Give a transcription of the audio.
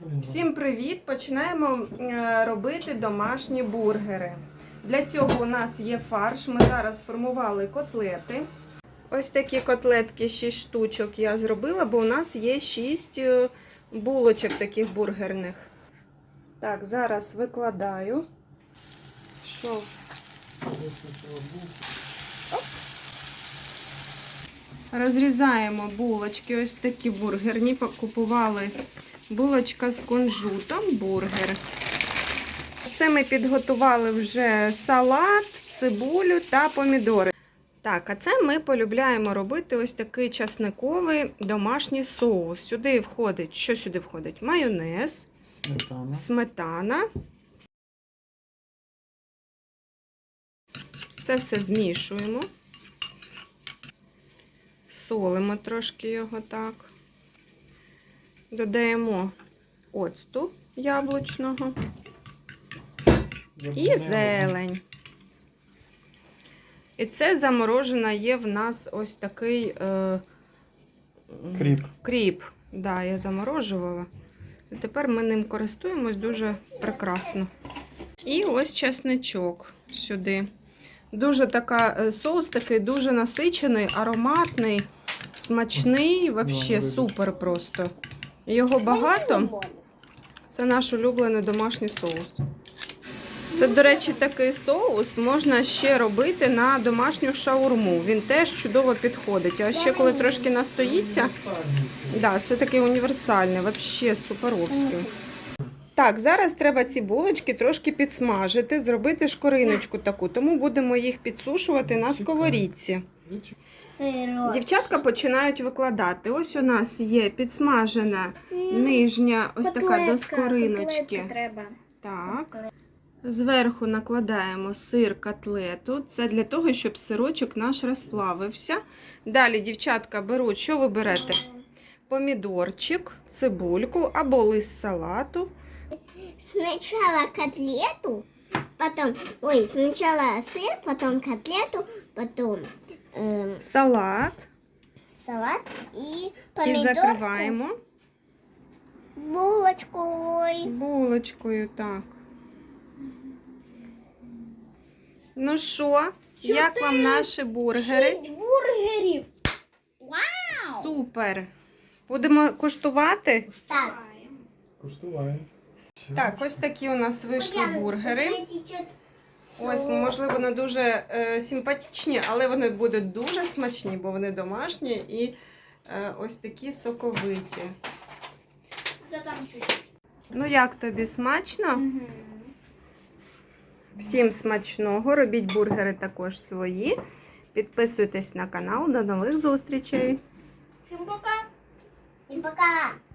Всім привіт! Починаємо е, робити домашні бургери. Для цього у нас є фарш. Ми зараз формували котлети. Ось такі котлетки, 6 штучок я зробила, бо у нас є 6 булочок таких бургерних. Так, зараз викладаю. Що? Розрізаємо булочки, ось такі бургерні. Купували булочка з кунжутом, бургер. Це ми підготували вже салат, цибулю та помідори. Так, а це ми полюбляємо робити ось такий часниковий домашній соус. Сюди входить, що сюди входить? Майонез, Сметана. сметана. Це все змішуємо. Солимо трошки його так. Додаємо оцту яблучного і зелень. І це заморожена є в нас ось такий е, Кріп. кріп. Да, я заморожувала. І тепер ми ним користуємось дуже прекрасно. І ось чесничок сюди. Дуже така е, соус такий дуже насичений, ароматний, смачний, взагалі супер просто. Його багато. Це наш улюблений домашній соус. Це, до речі, такий соус можна ще робити на домашню шаурму. Він теж чудово підходить. А ще коли трошки настоїться, да, це такий універсальний, взагалі суперовський. Так, зараз треба ці булочки трошки підсмажити, зробити шкориночку таку, тому будемо їх підсушувати на сковорідці. Сироп. Дівчатка починають викладати. Ось у нас є підсмажена нижня, ось така до скориночки. треба. Так. Зверху накладаємо сир котлету. Це для того, щоб сирочок наш розплавився. Далі дівчатка беруть, що ви берете? Помідорчик, цибульку або лист салату. Сначала котлету, потом, ой, сначала сыр, потом котлету, потом эм, Салат салат и і помидорку, закриваємо булочку, ой. булочкою. Так. Ну що, як вам наші бургери? Шість бургерів. Вау! Супер! Будемо куштувати? Так. Куштуваємо. Так, ось такі у нас вийшли бургери. Ось, можливо, не дуже е, симпатичні, але вони будуть дуже смачні, бо вони домашні і е, ось такі соковиті. Ну, як тобі смачно? Всім смачного. Робіть бургери також свої. Підписуйтесь на канал. До нових зустрічей! Всім пока. Всім пока.